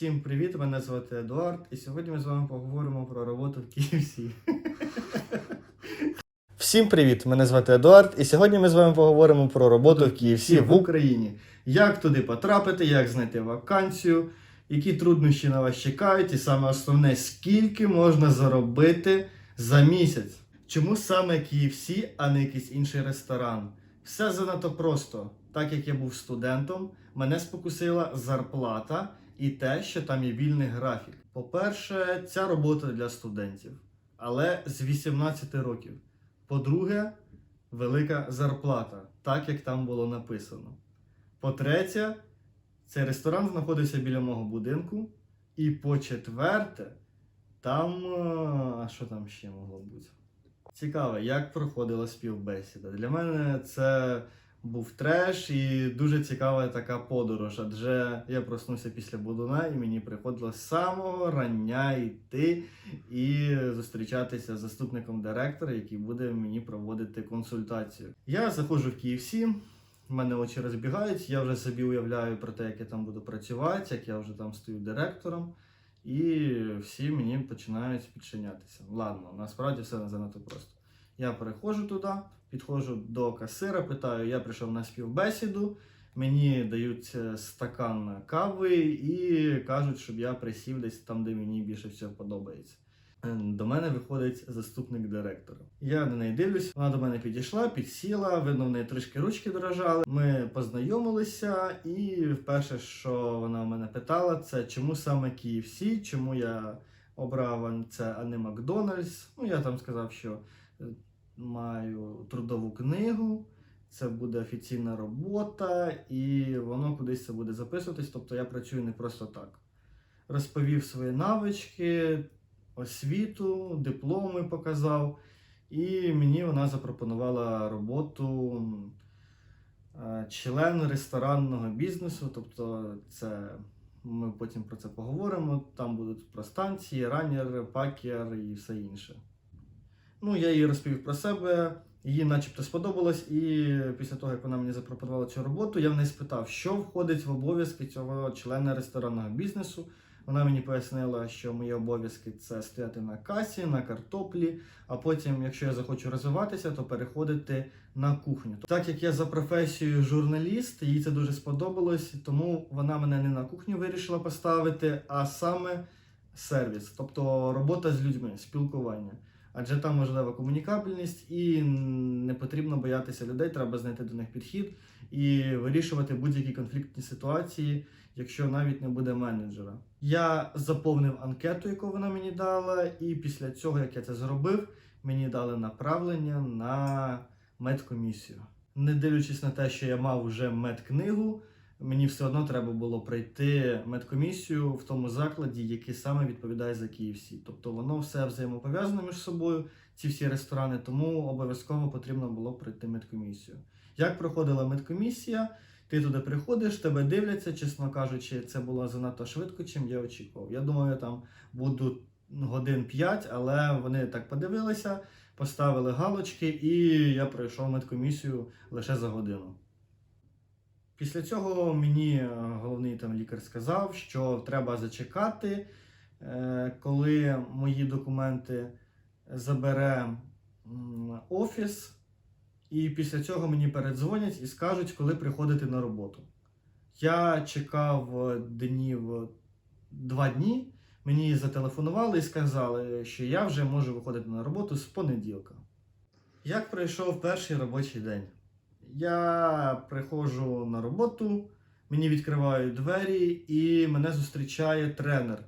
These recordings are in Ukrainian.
Всім привіт! Мене звати Едуард, і сьогодні ми з вами поговоримо про роботу в KFC. Всім привіт! Мене звати Едуард, і сьогодні ми з вами поговоримо про роботу в KFC в Україні. Як туди потрапити, як знайти вакансію, які труднощі на вас чекають, і саме основне, скільки можна заробити за місяць. Чому саме KFC, а не якийсь інший ресторан? Все занадто просто. Так як я був студентом, мене спокусила зарплата і те, що там є вільний графік. По-перше, ця робота для студентів, але з 18 років. По-друге, велика зарплата, так як там було написано. По-третє, цей ресторан знаходився біля мого будинку. І по-четверте, там. е, А що там ще могло бути? Цікаво, як проходила співбесіда. Для мене це був треш і дуже цікава така подорож, адже я проснувся після будуна і мені приходилось з самого рання йти і зустрічатися з заступником директора, який буде мені проводити консультацію. Я заходжу в KFC, в мене очі розбігаються, я вже собі уявляю про те, як я там буду працювати, як я вже там стою директором. І всі мені починають підчинятися. Ладно, насправді все не занадто просто. Я переходжу туди, підходжу до касира, питаю, я прийшов на співбесіду, мені дають е, стакан кави і кажуть, щоб я присів десь там, де мені більше всього подобається. Е, До мене виходить заступник директора. Я на неї дивлюсь, вона до мене підійшла, підсіла, видно, в неї трішки ручки дрожали. Ми познайомилися, і перше, що вона в мене питала, це чому саме KFC, чому я обрав це, а не Макдональдс. Ну, я там сказав, що е, маю трудову книгу, це буде офіційна робота, і воно кудись це буде записуватись. Тобто я працюю не просто так. Розповів свої навички, освіту, дипломи показав, і мені вона запропонувала роботу е, член ресторанного бізнесу. Тобто, це ми потім про це поговоримо. Там будуть про станції, раннер, пакер і все інше. Ну, я їй розповів про себе, їй начебто сподобалось, і після того, як вона мені запропонувала цю роботу, я в неї спитав, що входить в обов'язки цього члена ресторанного бізнесу. Вона мені пояснила, що мої обов'язки це стояти на касі, на картоплі, а потім, якщо я захочу розвиватися, то переходити на кухню. Так як я за професією журналіст, їй це дуже сподобалось, тому вона мене не на кухню вирішила поставити, а саме сервіс, тобто робота з людьми, спілкування. Адже там можлива комунікабельність і не потрібно боятися людей, треба знайти до них підхід і вирішувати будь-які конфліктні ситуації, якщо навіть не буде менеджера. Я заповнив анкету, яку вона мені дала, і після цього, як я це зробив, мені дали направлення на медкомісію. Не дивлячись на те, що я мав вже медкнигу, мені все одно треба було пройти медкомісію в тому закладі, який саме відповідає за KFC. Тобто воно все взаємопов'язано між собою, ці всі ресторани, тому обов'язково потрібно було пройти медкомісію. Як проходила медкомісія, ти туди приходиш, тебе дивляться, чесно кажучи, це було занадто швидко, чим я очікував. Я думаю, я там буду годин 5, але вони так подивилися, поставили галочки, і я пройшов медкомісію лише за годину. Після цього мені е, головний там лікар сказав, що треба зачекати, е, коли мої документи забере офіс, і після цього мені передзвонять і скажуть, коли приходити на роботу. Я чекав е, днів два дні. Мені зателефонували і сказали, що я вже можу виходити на роботу з понеділка. Як пройшов перший робочий день? Я приходжу на роботу, мені відкривають двері, і мене зустрічає тренер.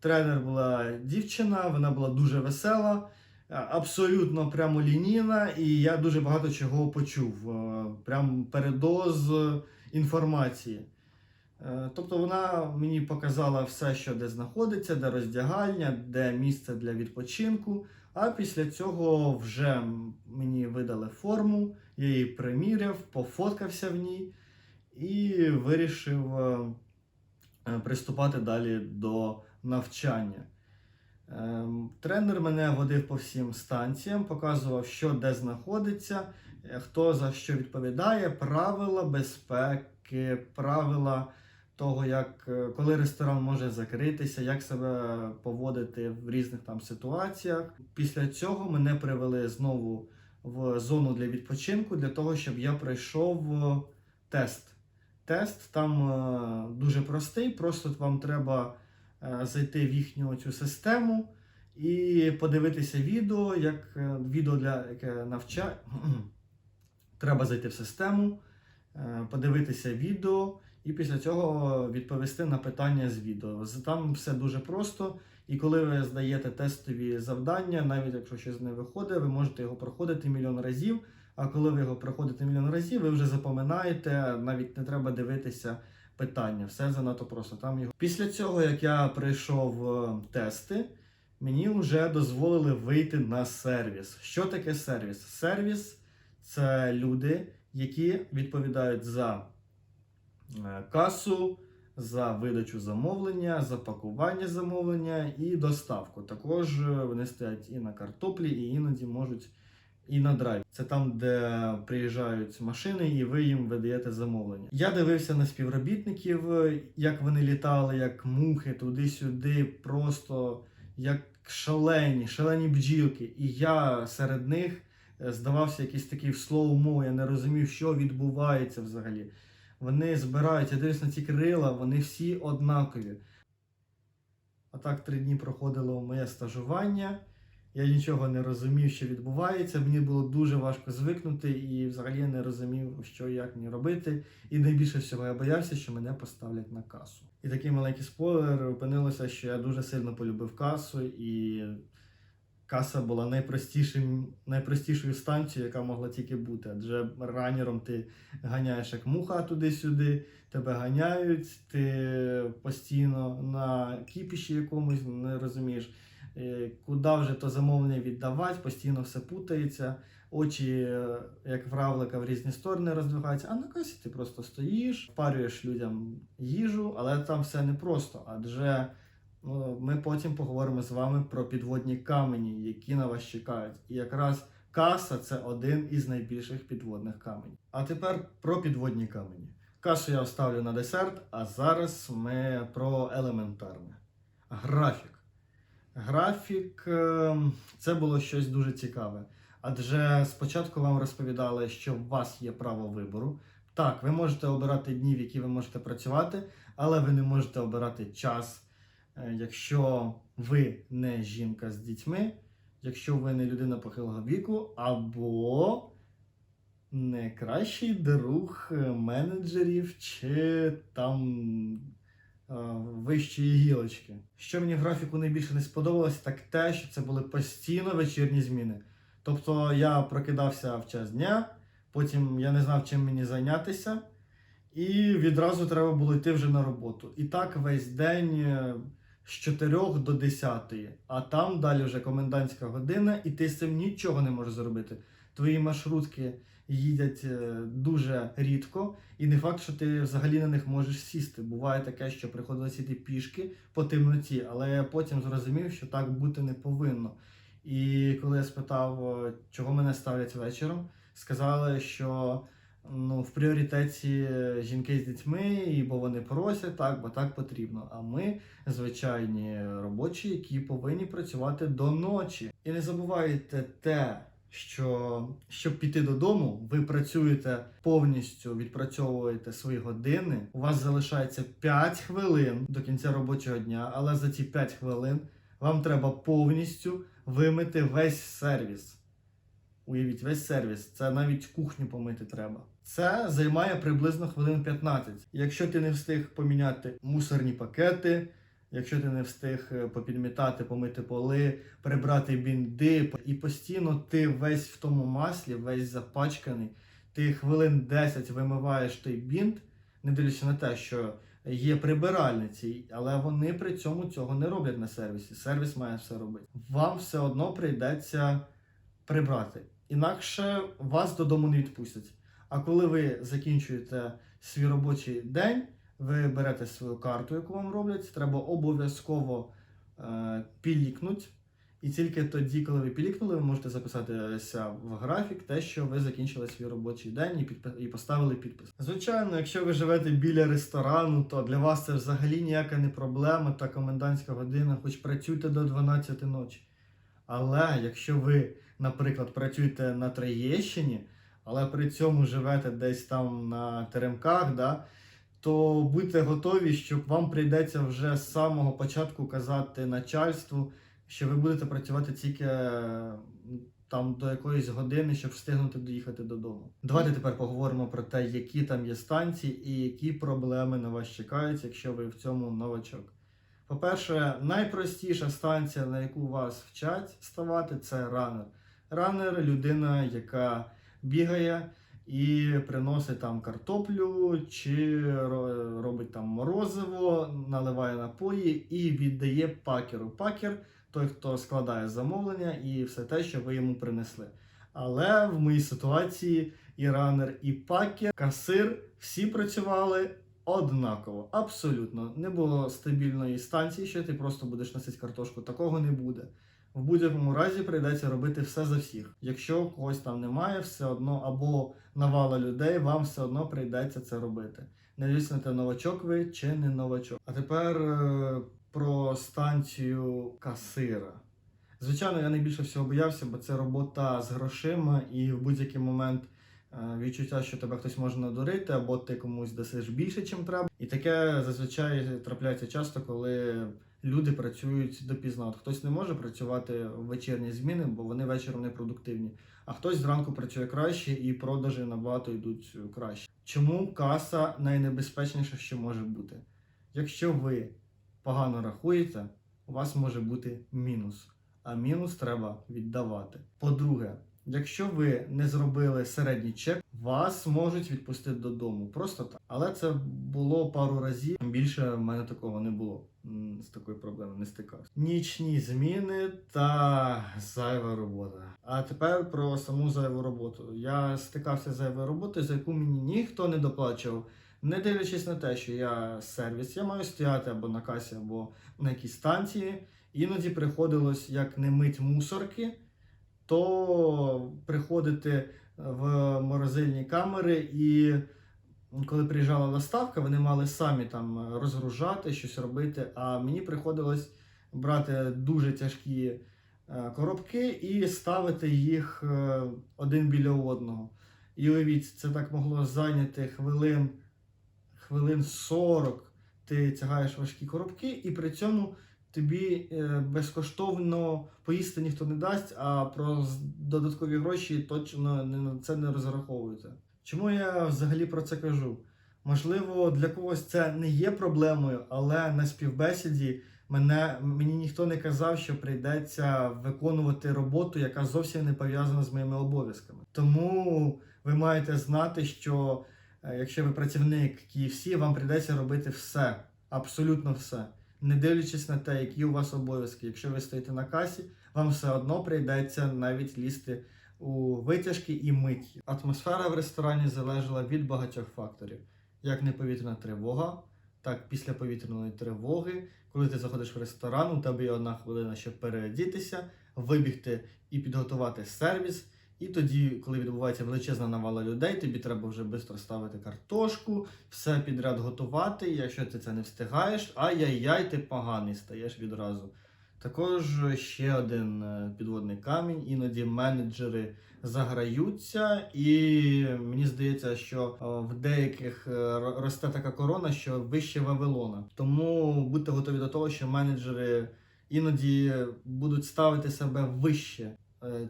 Тренер була дівчина, вона була дуже весела, абсолютно прямолінійна, і я дуже багато чого почув. Прям передоз інформації. Е, Тобто вона мені показала все, що де знаходиться, де роздягальня, де місце для відпочинку. А після цього вже мені видали форму, я її приміряв, пофоткався в ній і вирішив е, е, приступати далі до навчання. Ем, Тренер мене водив по всім станціям, показував, що де знаходиться, е, хто за що відповідає, правила безпеки, правила того, як коли ресторан може закритися, як себе поводити в різних там ситуаціях. Після цього мене привели знову в зону для відпочинку для того, щоб я пройшов е, тест. Тест там е, дуже простий, просто вам треба е, зайти в їхню цю систему і подивитися відео, як відео для яке навчає. Треба зайти в систему, подивитися відео і після цього відповісти на питання з відео. Там все дуже просто. І коли ви здаєте тестові завдання, навіть якщо щось не виходить, ви можете його проходити мільйон разів. А коли ви його проходите мільйон разів, ви вже запам'ятаєте, навіть не треба дивитися питання. Все занадто просто. Там його після цього, як я пройшов е, тести, мені вже дозволили вийти на сервіс. Що таке сервіс? Сервіс це люди, які відповідають за е, касу, за видачу замовлення, за пакування замовлення і доставку. Також е, вони стоять і на картоплі, і іноді можуть і на драйві. Це там, де приїжджають машини, і ви їм видаєте замовлення. Я дивився на співробітників, е, як вони літали, як мухи туди-сюди, просто як шалені, шалені бджілки. І я серед них е, здавався якийсь такий в слоумо, я не розумів, що відбувається взагалі. Вони збираються, дивлюсь на ці крила, вони всі однакові. А так три дні проходило моє стажування. Я нічого не розумів, що відбувається. Мені було дуже важко звикнути і взагалі я не розумів, що як мені робити. І найбільше всього я боявся, що мене поставлять на касу. І такий маленький спойлер опинилося, що я дуже сильно полюбив касу, і каса була найпростішим, найпростішою станцією, яка могла тільки бути. Адже ранером ти ганяєш як муха туди-сюди, тебе ганяють, ти постійно на кіпіші якомусь не розумієш. е, Куди вже то замовлення віддавати, постійно все путається, очі, е, як в равлика, в різні сторони роздвигаються, а на касі ти просто стоїш, впарюєш людям їжу, але там все непросто, адже ми потім поговоримо з вами про підводні камені, які на вас чекають. І якраз каса це один із найбільших підводних каменів. А тепер про підводні камені. Кашу я оставлю на десерт, а зараз ми про елементарне. Графік. Графік ем, це було щось дуже цікаве. Адже спочатку вам розповідали, що у вас є право вибору. Так, ви можете обирати дні, в які ви можете працювати, але ви не можете обирати час, Е, якщо ви не жінка з дітьми, якщо ви не людина похилого віку, або не кращий друг е, менеджерів чи там е, вищої гілочки. Що мені графіку найбільше не сподобалось, так те, що це були постійно вечірні зміни. Тобто я прокидався в час дня, потім я не знав, чим мені зайнятися, і відразу треба було йти вже на роботу. І так весь день е, з 4 до 10, а там далі вже комендантська година, і ти з цим нічого не можеш зробити. Твої маршрутки їдять е, дуже рідко, і не факт, що ти взагалі на них можеш сісти. Буває таке, що приходилось іти пішки по темноті, але я потім зрозумів, що так бути не повинно. І коли я спитав, е, чого мене ставлять вечором, сказали, що ну, в пріоритеті жінки з дітьми, бо вони просять так, бо так потрібно. А ми звичайні робочі, які повинні працювати до ночі. І не забувайте те, що щоб піти додому, ви працюєте повністю, відпрацьовуєте свої години. У вас залишається 5 хвилин до кінця робочого дня, але за ці 5 хвилин вам треба повністю вимити весь сервіс. Уявіть, весь сервіс, це навіть кухню помити треба. Це займає приблизно хвилин 15. Якщо ти не встиг поміняти мусорні пакети, якщо ти не встиг е, попідмітати, помити поли, прибрати бінди, і постійно ти весь в тому маслі, весь запачканий, ти хвилин 10 вимиваєш той бінт, не дивлячись на те, що є прибиральниці, але вони при цьому цього не роблять на сервісі. Сервіс має все робити. Вам все одно прийдеться прибрати. Інакше вас додому не відпустять. А коли ви закінчуєте свій робочий день, ви берете свою карту, яку вам роблять, треба обов'язково е, пілікнути І тільки тоді, коли ви пілікнули, ви можете записатися в графік, те, що ви закінчили свій робочий день і, підпи- і поставили підпис. Звичайно, якщо ви живете біля ресторану, то для вас це взагалі ніяка не проблема та комендантська година, хоч працюйте до 12 ночі. Але якщо ви, наприклад, працюєте на Троєщині, але при цьому живете десь там на теремках, да, то будьте готові, що вам прийдеться вже з самого початку казати начальству, що ви будете працювати тільки там до якоїсь години, щоб встигнути доїхати додому. Давайте тепер поговоримо про те, які там є станції і які проблеми на вас чекають, якщо ви в цьому новачок. По-перше, найпростіша станція, на яку вас вчать ставати, це ранер. Ранер людина, яка бігає і приносить там картоплю, чи робить там морозиво, наливає напої і віддає пакеру. Пакер той, хто складає замовлення і все те, що ви йому принесли. Але в моїй ситуації і ранер, і пакер, касир всі працювали однаково. Абсолютно. Не було стабільної станції, що ти просто будеш носити картошку. Такого не буде. В будь-якому разі прийдеться робити все за всіх. Якщо когось там немає, все одно або навала людей, вам все одно прийдеться це робити. Невісно, те новачок ви чи не новачок. А тепер е, про станцію касира. Звичайно, я найбільше всього боявся, бо це робота з грошима, і в будь-який момент е, відчуття, що тебе хтось може надурити, або ти комусь дасиш більше, чим треба. І таке зазвичай трапляється часто, коли люди працюють допізна. От хтось не може працювати в вечірні зміни, бо вони вечором не продуктивні. А хтось зранку працює краще і продажі набагато йдуть краще. Чому каса найнебезпечніше, що може бути? Якщо ви погано рахуєте, у вас може бути мінус, а мінус треба віддавати. По-друге, якщо ви не зробили середній чек, вас можуть відпустити додому. Просто так. Але це було пару разів. Більше в мене такого не було. З такою проблемою не стикався. Нічні зміни та зайва робота. А тепер про саму зайву роботу. Я стикався з зайвою роботою, за яку мені ніхто не доплачував. Не дивлячись на те, що я сервіс, я маю стояти або на касі, або на якійсь станції. Іноді приходилось як не мить мусорки, то приходити в морозильні камери і коли приїжджала доставка, вони мали самі там розгружати, щось робити. А мені приходилось брати дуже тяжкі е, коробки і ставити їх е, один біля одного. І уявіть, це так могло зайняти хвилин, хвилин 40. Ти тягаєш важкі коробки, і при цьому тобі е, безкоштовно поїсти ніхто не дасть, а про додаткові гроші точно на це не розраховується. Чому я взагалі про це кажу? Можливо, для когось це не є проблемою, але на співбесіді мене, мені ніхто не казав, що прийдеться виконувати роботу, яка зовсім не пов'язана з моїми обов'язками. Тому ви маєте знати, що е, якщо ви працівник KFC, вам прийдеться робити все, абсолютно все. Не дивлячись на те, які у вас обов'язки. Якщо ви стоїте на касі, вам все одно прийдеться навіть лізти у витяжки і миті. Атмосфера в ресторані залежала від багатьох факторів, як неповітряна тривога, так після повітряної тривоги, коли ти заходиш в ресторан, у тебе є одна хвилина, щоб переодітися, вибігти і підготувати сервіс. І тоді, коли відбувається величезна навала людей, тобі треба вже швидко ставити картошку, все підряд готувати. Якщо ти це не встигаєш, ай-яй-яй, ти поганий стаєш відразу. Також ще один е, підводний камінь. Іноді менеджери заграються, і мені здається, що е, в деяких е, росте така корона, що вище Вавилона. Тому будьте готові до того, що менеджери іноді будуть ставити себе вище,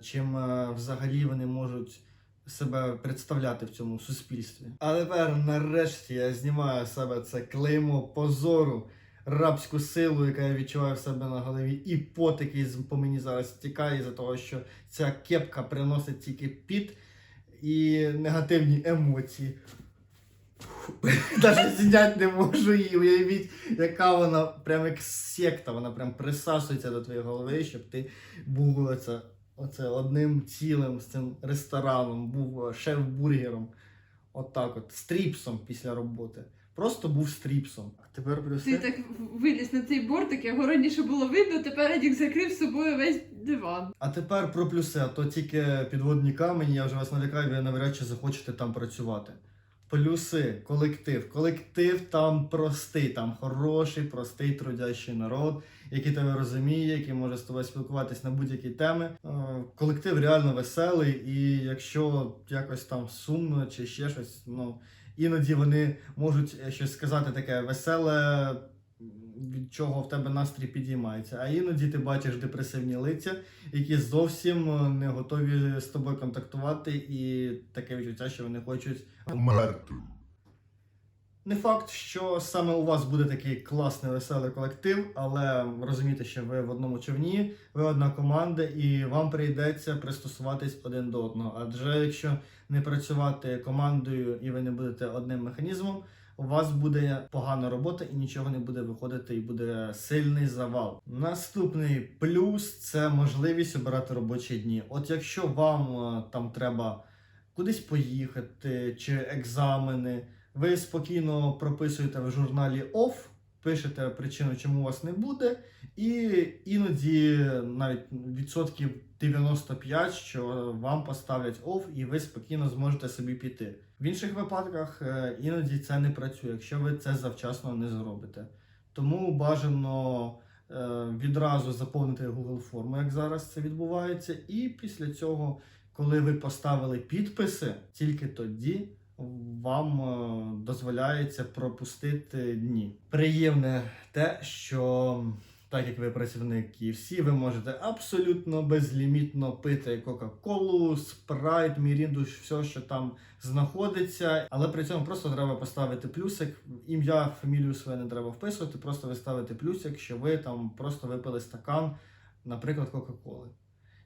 чим е, взагалі вони можуть. Себе представляти в цьому суспільстві. А тепер нарешті я знімаю з себе це клеймо позору рабську силу, яка я відчуваю в себе на голові, і пот, який по мені зараз стікає за того, що ця кепка приносить тільки піт і негативні емоції. Навіть зняти не можу її. Уявіть, яка вона прям як секта, вона прям присасується до твоєї голови, щоб ти був оце, оце одним цілим з цим рестораном, був шеф-бургером. Отак от, стріпсом після роботи. Просто був стріпсом. А тепер плюс. Ти так виліз на цей бортик, його раніше було видно, тепер Едік закрив собою весь диван. А тепер про плюси, а то тільки підводні камені, я вже вас налякаю, ви навряд чи захочете там працювати. Плюси, колектив. Колектив там простий, там хороший, простий трудящий народ, який тебе розуміє, який може з тобою спілкуватись на будь-які теми. Е, Колектив реально веселий, і якщо якось там сумно чи ще щось, ну іноді вони можуть щось сказати таке веселе, від чого в тебе настрій підіймається. А іноді ти бачиш депресивні лиця, які зовсім е, не готові з тобою контактувати, і таке відчуття, що вони хочуть. Умерти. Не факт, що саме у вас буде такий класний веселий колектив, але розумійте, що ви в одному човні, ви одна команда, і вам прийдеться пристосуватись один до одного. Адже якщо не працювати командою і ви не будете одним механізмом, у вас буде погана робота і нічого не буде виходити, і буде сильний завал. Наступний плюс це можливість обирати робочі дні. От якщо вам е, там треба кудись поїхати чи екзамени, ви спокійно прописуєте в журналі OFF, пишете причину, чому у вас не буде, і іноді навіть відсотків 95, що вам поставлять OFF, і ви спокійно зможете собі піти. В інших випадках е, іноді це не працює, якщо ви це завчасно не зробите. Тому бажано е, відразу заповнити Google форму, як зараз це відбувається, і після цього, коли ви поставили підписи, тільки тоді вам е, дозволяється пропустити дні. Приємне те, що так як ви працівник KFC, ви можете абсолютно безлімітно пити Кока-Колу, спрайт, мірінду, все, що там знаходиться. Але при цьому просто треба поставити плюсик. Ім'я, фамілію своє не треба вписувати, просто ви ставите плюсик, що ви там просто випили стакан, наприклад, Кока-Коли.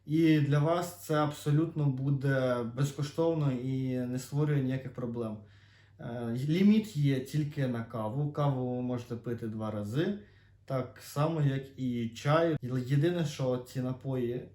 І для вас це абсолютно буде безкоштовно і не створює ніяких проблем. Е, Ліміт є тільки на каву. Каву ви можете пити два рази, так само, як і чай. Єдине, що ці напої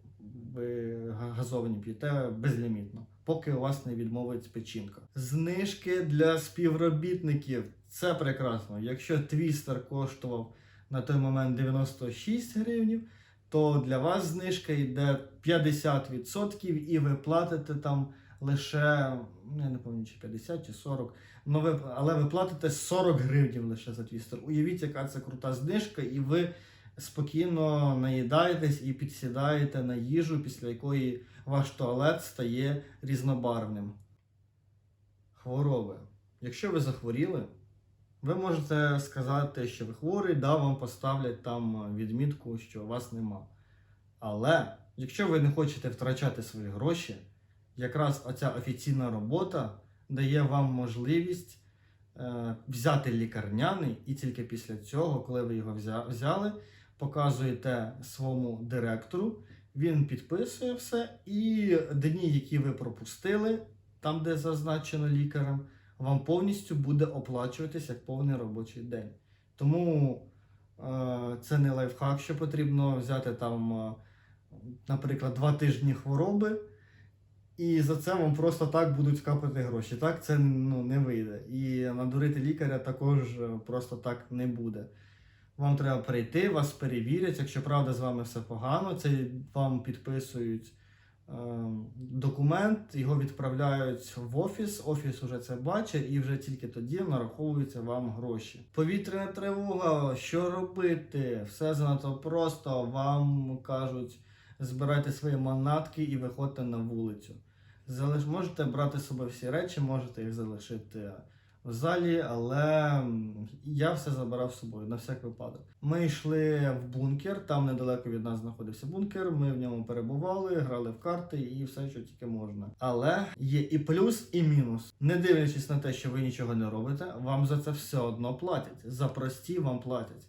ви газовані п'єте безлімітно, поки у вас не відмовить печінка. Знижки для співробітників це прекрасно. Якщо твістер коштував на той момент 96 гривнів, то для вас знижка йде 50% і ви платите там лише, ну, я не пам'ятаю, чи 50 чи 40, ну, ви, але ви платите 40 гривень лише за твістер. Уявіть, яка це крута знижка, і ви спокійно наїдаєтесь і підсідаєте на їжу, після якої ваш туалет стає різнобарвним. Хвороби. Якщо ви захворіли, ви можете сказати, що ви хворий, да, вам поставлять там відмітку, що вас нема. Але якщо ви не хочете втрачати свої гроші, якраз оця офіційна робота дає вам можливість е, взяти лікарняний, і тільки після цього, коли ви його взяли, показуєте своєму директору, він підписує все, і дні, які ви пропустили, там, де зазначено лікарем, вам повністю буде оплачуватись як повний робочий день. Тому е, це не лайфхак, що потрібно взяти там, е, наприклад, два тижні хвороби, і за це вам просто так будуть капати гроші. Так це ну, не вийде. І надурити лікаря також е, просто так не буде. Вам треба прийти, вас перевірять. Якщо правда з вами все погано, це вам підписують документ, його відправляють в офіс. Офіс уже це бачить, і вже тільки тоді нараховуються вам гроші. Повітряна тривога, що робити? Все занадто просто. Вам кажуть, збирайте свої манатки і виходьте на вулицю. Залиш... Можете брати з собою всі речі, можете їх залишити в залі, але я все забирав з собою на всяк випадок. Ми йшли в бункер, там недалеко від нас знаходився бункер. Ми в ньому перебували, грали в карти і все, що тільки можна. Але є і плюс, і мінус. Не дивлячись на те, що ви нічого не робите, вам за це все одно платять. За прості вам платять.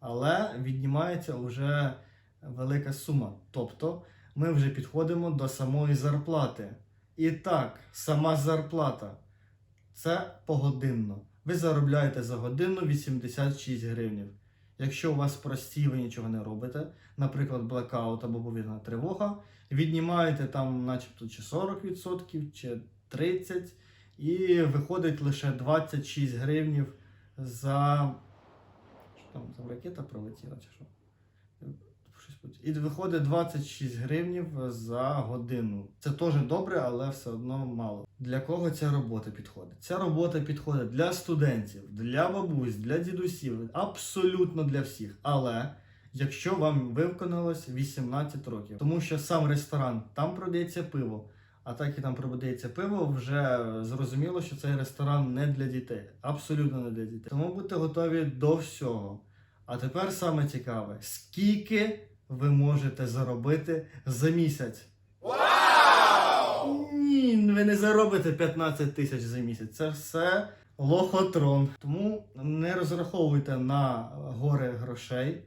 Але віднімається вже велика сума. Тобто ми вже підходимо до самої зарплати. І так, сама зарплата це погодинно. Ви заробляєте за годину 86 гривнів. Якщо у вас прості, ви нічого не робите, наприклад, блекаут або повітряна тривога, віднімаєте там, начебто, чи 40%, чи 30%, І виходить лише 26 гривнів за. Що там, там ракета пролетіла чи що? Тут. І виходить 26 гривнів за годину. Це теж добре, але все одно мало. Для кого ця робота підходить? Ця робота підходить для студентів, для бабусь, для дідусів, абсолютно для всіх. Але якщо вам виконалось 18 років, тому що сам ресторан там продається пиво. А так і там продається пиво, вже зрозуміло, що цей ресторан не для дітей. Абсолютно не для дітей. Тому будьте готові до всього. А тепер саме цікаве: скільки ви можете заробити за місяць? Ні, ви не заробите 15 тисяч за місяць. Це все лохотрон. Тому не розраховуйте на гори грошей,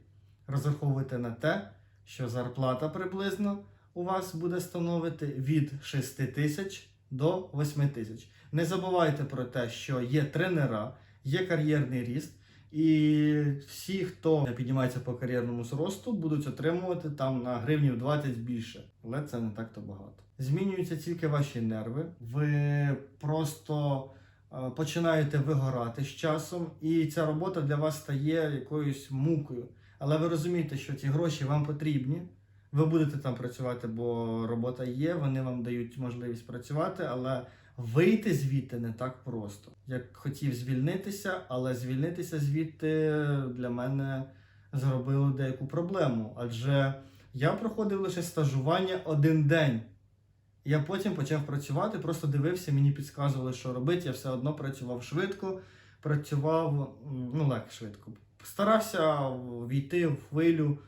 розраховуйте на те, що зарплата приблизно у вас буде становити від 6 тисяч до 8 тисяч. Не забувайте про те, що є тренера, є кар'єрний ріст. І всі, хто піднімається по кар'єрному зросту, будуть отримувати там на гривнів 20 більше. Але це не так то багато. Змінюються тільки ваші нерви. Ви просто е, починаєте вигорати з часом, і ця робота для вас стає якоюсь мукою. Але ви розумієте, що ці гроші вам потрібні. Ви будете там працювати, бо робота є, вони вам дають можливість працювати, але вийти звідти не так просто. Я хотів звільнитися, але звільнитися звідти для мене зробило деяку проблему. Адже я проходив лише стажування один день. Я потім почав працювати, просто дивився, мені підказували, що робити. Я все одно працював швидко, працював ну як швидко. Старався війти в хвилю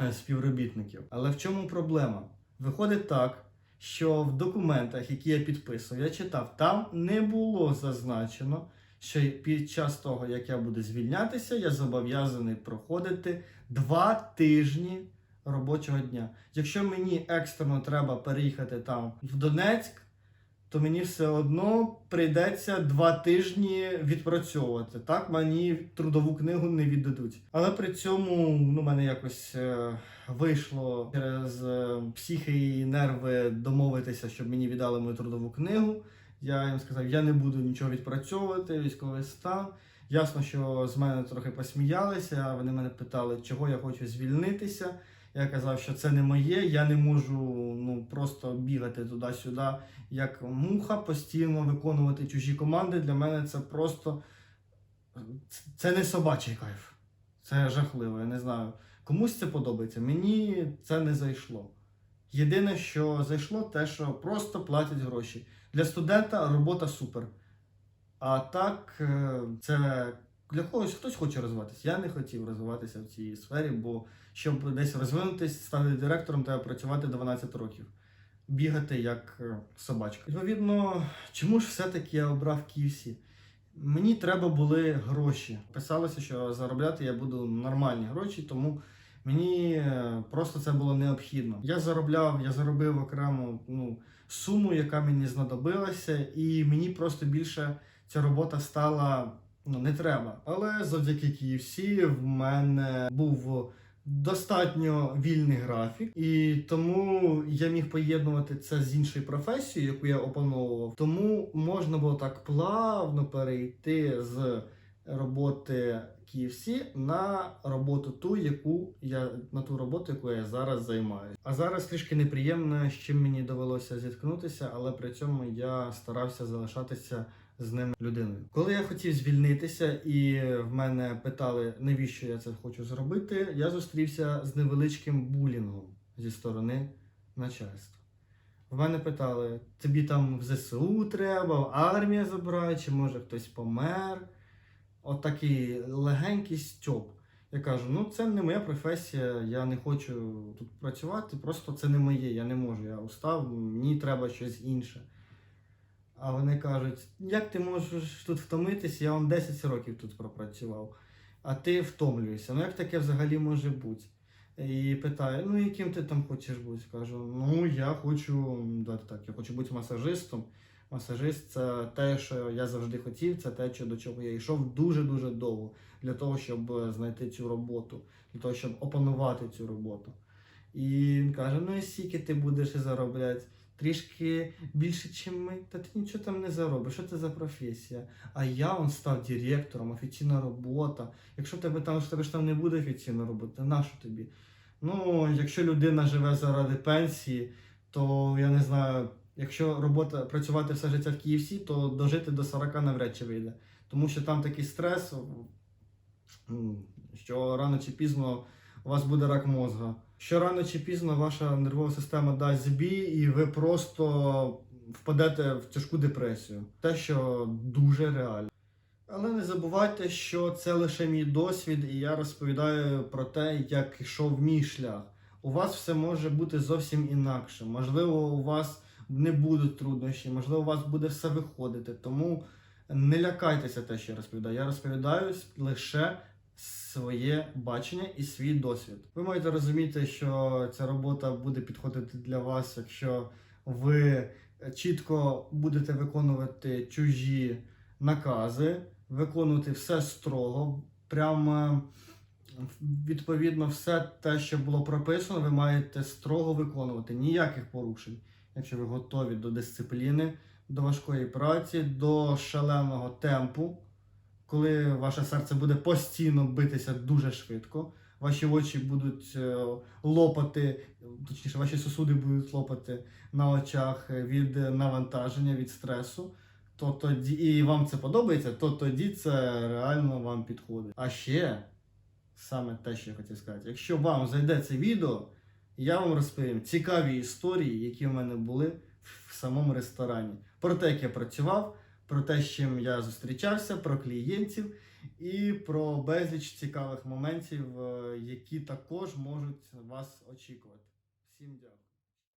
е, співробітників. Але в чому проблема? Виходить так, що в документах, які я підписував, я читав, там не було зазначено, що під час того, як я буду звільнятися, я зобов'язаний проходити два тижні робочого дня. Якщо мені екстрено треба переїхати там в Донецьк, то мені все одно прийдеться два тижні відпрацьовувати. Так мені трудову книгу не віддадуть. Але при цьому ну, мене якось е, вийшло через е, психи і нерви домовитися, щоб мені віддали мою трудову книгу. Я їм сказав, я не буду нічого відпрацьовувати, військовий стан. Ясно, що з мене трохи посміялися. Вони мене питали, чого я хочу звільнитися. Я казав, що це не моє, я не можу ну просто бігати туди-сюди, як муха, постійно виконувати чужі команди. Для мене це просто це не собачий кайф. Це жахливо. Я не знаю. Комусь це подобається. Мені це не зайшло. Єдине, що зайшло, те, що просто платять гроші. Для студента робота супер. А так, е, це для когось хтось хоче розвиватися. Я не хотів розвиватися в цій сфері, бо щоб десь розвинутись, стати директором, треба працювати 12 років. Бігати як е, собачка. Відповідно, чому ж все-таки я обрав KFC? Мені треба були гроші. Писалося, що заробляти я буду нормальні гроші, тому мені е, просто це було необхідно. Я заробляв, я заробив окрему ну, суму, яка мені знадобилася, і мені просто більше ця робота стала ну, не треба. Але завдяки KFC в мене був достатньо вільний графік, і тому я міг поєднувати це з іншою професією, яку я опановував. Тому можна було так плавно перейти з роботи KFC на роботу ту, яку я на ту роботу, яку я зараз займаюся. А зараз трішки неприємно, з чим мені довелося зіткнутися, але при цьому я старався залишатися з ним людиною. Коли я хотів звільнитися, і в мене питали, навіщо я це хочу зробити, я зустрівся з невеличким булінгом зі сторони начальства. В мене питали: тобі там в ЗСУ треба, армія забирає, чи може хтось помер. От такий легенький стьоп. Я кажу: ну це не моя професія, я не хочу тут працювати, просто це не моє, я не можу. Я устав, мені треба щось інше. А вони кажуть, як ти можеш тут втомитися, я вам 10 років тут пропрацював, а ти втомлюєшся. Ну як таке взагалі може бути? І питає, ну яким ти там хочеш бути? Кажу, ну я хочу, давайте так, я хочу бути масажистом. Масажист це те, що я завжди хотів, це те, до чого я йшов дуже-дуже довго для того, щоб знайти цю роботу, для того, щоб опанувати цю роботу. І він каже: ну і скільки ти будеш заробляти? Трішки більше, ніж ми, та ти нічого там не заробиш. Що це за професія? А я он став директором, офіційна робота. Якщо тебе там, тебе ж там не буде офіційної роботи, нащо тобі? Ну, якщо людина живе заради пенсії, то я не знаю, якщо робота працювати все життя в KFC, то дожити до 40 навряд чи вийде. Тому що там такий стрес, що рано чи пізно у вас буде рак мозга. Що рано чи пізно ваша нервова система дасть збій, і ви просто впадете в тяжку депресію. Те, що дуже реально. Але не забувайте, що це лише мій досвід, і я розповідаю про те, як йшов мій шлях. У вас все може бути зовсім інакше. Можливо, у вас не будуть труднощі, можливо, у вас буде все виходити. Тому не лякайтеся те, що я розповідаю. Я розповідаю лише своє бачення і свій досвід. Ви маєте розуміти, що ця робота буде підходити для вас, якщо ви чітко будете виконувати чужі накази, виконувати все строго, прямо відповідно все те, що було прописано, ви маєте строго виконувати. Ніяких порушень, якщо ви готові до дисципліни, до важкої праці, до шаленого темпу, коли ваше серце буде постійно битися дуже швидко. Ваші очі будуть е, лопати, точніше, ваші сосуди будуть лопати на очах від навантаження, від стресу то тоді і вам це подобається, то тоді це реально вам підходить. А ще саме те, що я хотів сказати, якщо вам зайде це відео, я вам розповім цікаві історії, які в мене були в самому ресторані. Про те, як я працював, про те, з чим я зустрічався, про клієнтів і про безліч цікавих моментів, е, які також можуть вас очікувати. Всім дякую.